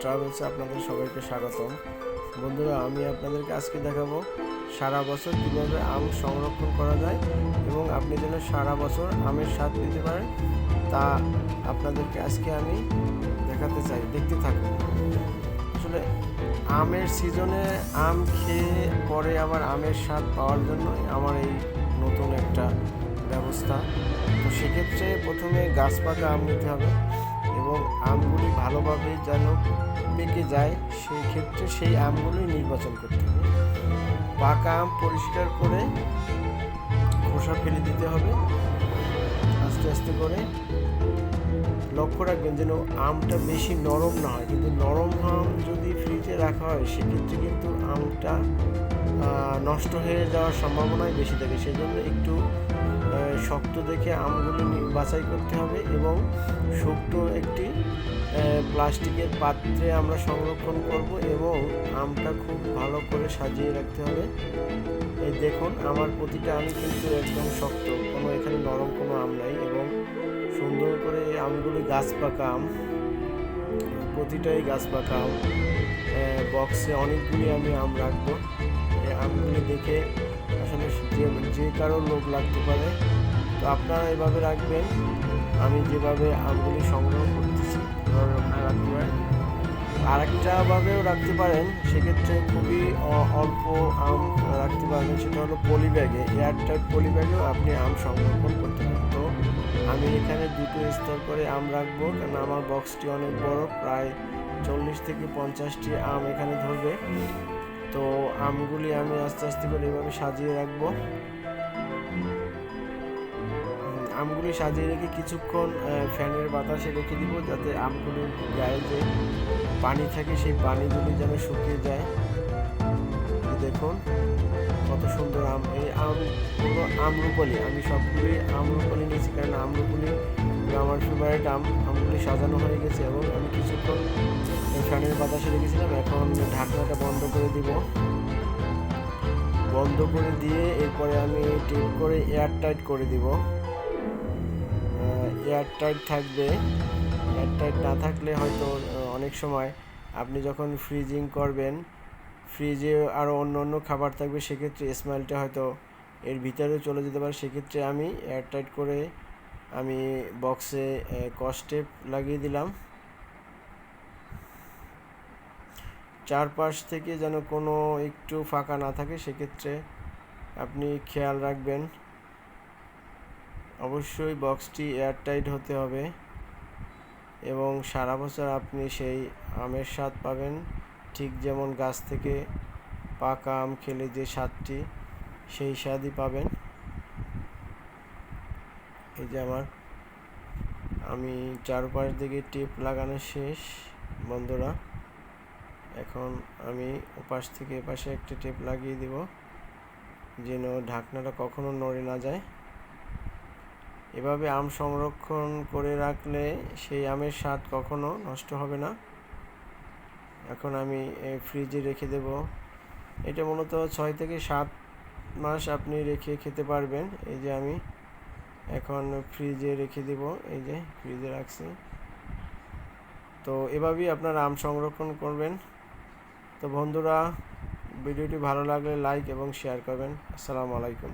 ট্রাভেলসে আপনাদের সবাইকে স্বাগতম। বন্ধুরা, আমি আপনাদেরকে আজকে দেখাবো সারা বছর কীভাবে আম সংরক্ষণ করা যায় এবং আপনি যেন সারা বছর আমের স্বাদ পেতে পারেন, তা আপনাদেরকে আজকে আমি দেখাতে চাই। দেখতে থাকুন। আসলে আমের সিজনে আম খেয়ে পরে আবার আমের স্বাদ পাওয়ার জন্যই আমার এই নতুন একটা ব্যবস্থা। তো সেক্ষেত্রে প্রথমে গাছ পাকা আম নিতে হবে। এবং আমগুলি ভালোভাবে যেন পেকে যায় সেই ক্ষেত্রে সেই আমগুলি নির্বাচন করতে হবে। পাকা আম পরিষ্কার করে খোসা ফেলে দিতে হবে। আস্তে আস্তে করে লক্ষ্য রাখবেন যেন আমটা বেশি নরম না হয়। কিন্তু নরম আম যদি ফ্রিজে রাখা হয়, সেক্ষেত্রে কিন্তু আমটা নষ্ট হয়ে যাওয়ার সম্ভাবনাই বেশি থাকে। সেই জন্য একটু শক্ত দেখে আমগুলো বাছাই করতে হবে এবং শক্ত একটি প্লাস্টিকের পাত্রে আমরা সংরক্ষণ করব এবং আমটা খুব ভালো করে সাজিয়ে রাখতে হবে। এই দেখুন, আমার প্রতিটা আম কিন্তু একদম শক্ত। কোনো এখানে নরম কোনো আম নাই এবং সুন্দর করে আমগুলি গাছ পাকা আম। প্রতিটাই গাছ পাকা আম। বক্সে অনেকগুলি আমি আম রাখব। আমগুলি দেখে আসলে যে যে কারও লোভ লাগতে পারে। তো আপনারা এভাবে রাখবেন। আমি যেভাবে আমগুলি সংগ্রহ করতেছি এভাবে আপনারা রাখতে পারেন। আরেকটা ভাবেও রাখতে পারেন, সেক্ষেত্রে খুবই অল্প আম রাখতে পারবেন সেটা হলো পলি ব্যাগে এয়ারটাইট পলি ব্যাগেও আপনি আম সংরক্ষণ করতে পারেন। তো আমি এখানে দুটো স্তর করে আম রাখব কারণ আমার বক্সটি অনেক বড়, প্রায় চল্লিশ থেকে পঞ্চাশটি আম এখানে ধরবে। তো আমগুলি আমি আস্তে আস্তে করে এভাবে সাজিয়ে রাখব। আমগুলি সাজিয়ে রেখে কিছুক্ষণ ফ্যানের বাতাসে রেখে দিব যাতে আমগুলির গায়ে যে পানি থাকে সেই পানিগুলি যেন শুকিয়ে যায়। দেখুন, কত সুন্দর আম। এই আম হলো আমরুপলি। আমি সবগুলি আমরুপলি নিয়েছি কারণ আমরুপলি আমার ফেভারিট আম। আমগুলি সাজানো হয়ে গেছে এবং আমি কিছুক্ষণ ফ্যানের বাতাসে রেখেছিলাম। এখন ঢাকনাটা বন্ধ করে দিব। বন্ধ করে দিয়ে এরপরে আমি টিপ করে এয়ার টাইট করে দিব। এয়ার টাইট থাকবে। এয়ার টাইট না থাকলে হয়তো অনেক সময় আপনি যখন ফ্রিজিং করবেন ফ্রিজে আরও অন্য অন্য খাবার থাকবে, সেক্ষেত্রে স্মেলটা হয়তো এর ভিতরে চলে যেতে পারে। সেক্ষেত্রে আমি এয়ার টাইট করে আমি বক্সে কস্টেপ লাগিয়ে দিলাম। চারপাশ থেকে যেন কোনো একটু ফাঁকা না থাকে, সেক্ষেত্রে আপনি খেয়াল রাখবেন। অবশ্যই বক্সটি এয়ারটাইট হতে হবে এবং সারা বছর আপনি সেই আমের স্বাদ পাবেন। ঠিক যেমন গাছ থেকে পাকা আম খেলে যে স্বাদটি, সেই স্বাদই পাবেন। এই যে আমার, আমি চারপাশ দিকে টিপ লাগানো শেষ, বন্ধুরা। এখন আমি ওপাশ থেকে এপাশে একটা টেপ লাগিয়ে দিব, যেন ঢাকনাটা কখনো নড়ে না যায়। এভাবে আম সংরক্ষণ করে রাখলে সেই আমের স্বাদ কখনো নষ্ট হবে না। এখন আমি ফ্রিজে রেখে দেব। এটা মূলত ছয় থেকে সাত মাস আপনি রেখে খেতে পারবেন। এই যে আমি এখন ফ্রিজে রেখে দেব। এই যে ফ্রিজে রাখছি। তো এভাবেই আপনার আম সংরক্ষণ করবেন। তো বন্ধুরা, ভিডিওটি ভালো লাগলে লাইক এবং শেয়ার করবেন। আসসালামু আলাইকুম।